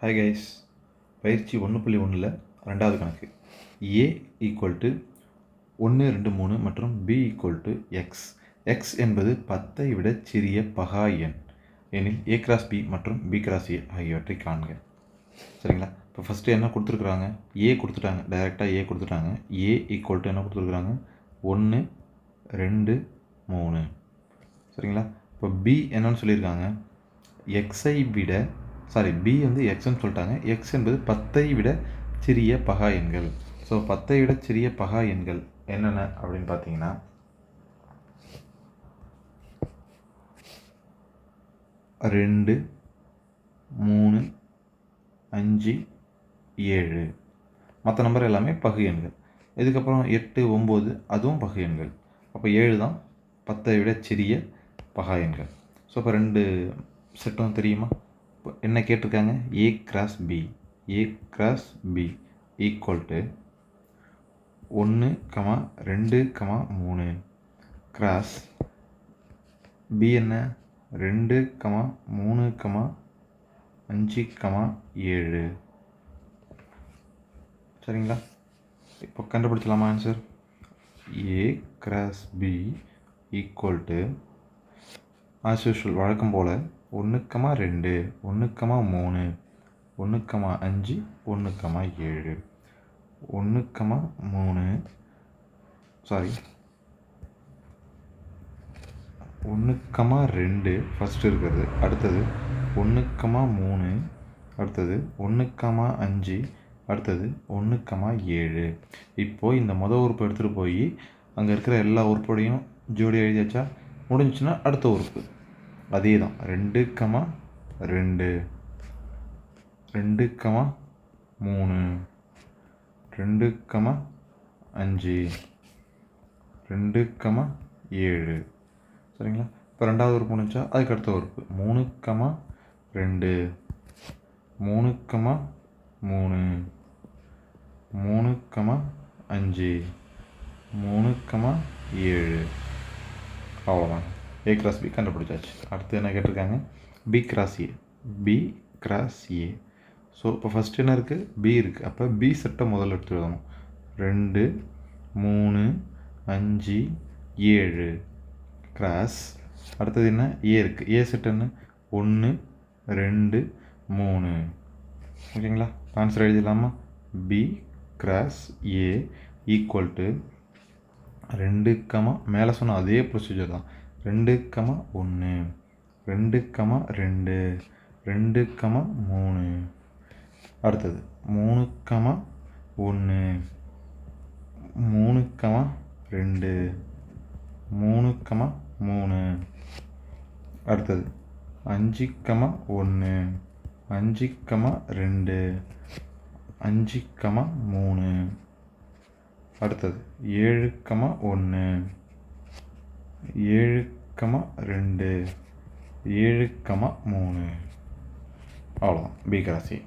Hi guys பயிற்சி ஒன்று புள்ளி ஒன்றில் ரெண்டாவது கணக்கு. ஏ ஈக்குவல் டு ஒன்று ரெண்டு மூணு மற்றும் B equal to X X என்பது பத்தை விட சிறிய பகா எண். எனில் ஏ கிராஸ் பி மற்றும் பி கிராஸ் ஏ ஆகியவற்றை காண்க. சரிங்களா? இப்போ ஃபஸ்ட்டு என்ன கொடுத்துருக்குறாங்க? ஏ கொடுத்துட்டாங்க. டைரெக்டாக ஏ கொடுத்துட்டாங்க. ஏ ஈக்குவல் டு என்ன கொடுத்துருக்குறாங்க? ஒன்று ரெண்டு மூணு. சரிங்களா? இப்போ பி என்னன்னு சொல்லியிருக்காங்க. எக்ஸை விட சாரி பி வந்து எக்ஸ்ன்னு சொல்லிட்டாங்க. எக்ஸ் என்பது பத்தை விட சிறிய பகா எண்கள். ஸோ பத்தை விட சிறிய பகா எண்கள் என்னென்ன அப்படின்னு பார்த்தீங்கன்னா ரெண்டு மூணு அஞ்சு ஏழு. மற்ற நம்பர் எல்லாமே பகு எண்கள். இதுக்கப்புறம் எட்டு ஒம்பது அதுவும் பகு எண்கள். அப்போ ஏழு தான் பத்தை விட சிறிய பகா எண்கள். ஸோ இப்போ ரெண்டு செட்டும் தெரியுமா? என்ன கேட்டிருக்காங்க? A cross B A cross B equal to ஒன்று கமா ரெண்டு கமா மூணு. கிராஸ் பி என்ன? ரெண்டு கமா மூணு கமா அஞ்சு கமா ஏழு. சரிங்களா? இப்போ கண்டுபிடிச்சலாமா answer A cross B equal to as usual வழக்கம் போல் ஒன்றுக்கமா ரெண்டு ஒன்றுக்கமா மூணு ஒன்றுக்கமா அஞ்சு ஒன்றுக்கமா ஏழு ஒன்றுக்கமா மூணு சாரி ஒன்றுக்கமா ரெண்டு ஃபஸ்ட்டு இருக்கிறது. அடுத்தது ஒன்றுக்கமா மூணு அடுத்தது ஒன்றுக்கமா அஞ்சு அடுத்தது ஒன்றுக்கமா ஏழு. இப்போது இந்த மொதல் உறுப்பு எடுத்துகிட்டு போய் அங்கே இருக்கிற எல்லா உறுப்போடையும் ஜோடி எழுதியாச்சா? முடிஞ்சுச்சுன்னா அடுத்த உறுப்பு அதே தான் ரெண்டு கமா ரெண்டு. ரெண்டு கமா மூணு. ரெண்டு கமா அஞ்சு. ரெண்டு கமா ஏழு. சரிங்களா? இப்போ ரெண்டாவது உறுப்பு முடிஞ்சா அதுக்கு அடுத்த உறுப்பு மூணு கமா ரெண்டு. மூணு கமா மூணு. மூணு கமா அஞ்சு. மூணு கமா ஏழு. அவ்வளோதான் ஏ கிராஸ் பி கண்டுபிடிச்சாச்சு. அடுத்து என்ன கேட்டிருக்காங்க? B cross A B cross A so இப்போ ஃபஸ்ட்டு என்ன இருக்குது பி இருக்குது அப்போ பி செட்டை முதல்ல எடுத்து எழுதணும். ரெண்டு மூணு அஞ்சு ஏழு. கிராஸ் அடுத்தது என்ன? ஏ இருக்குது ஏ செட் என்ன? ஒன்று ரெண்டு மூணு. ஓகேங்களா? Answer எழுதிடலாமா? B cross A equal to ரெண்டு கமா மேலே சொன்ன அதே ப்ரொசீஜர் தான். ரெண்டு கமா ஒன்று ரெண்டு கமா ரெண்டு ரெண்டு கமா மூணு. அடுத்தது மூணு கமா ஒன்று மூணு கமா ரெண்டு மூணு கமா மூணு. அடுத்தது அஞ்சு கமா ஒன்று அஞ்சு கமா ரெண்டு அஞ்சு கமா மூணு. அடுத்தது ஏழு கமா ஒன்று ஏழு கமா ரெண்டு. ஏழு கமா மூணு. அவ்வளோதான் பி கிராசி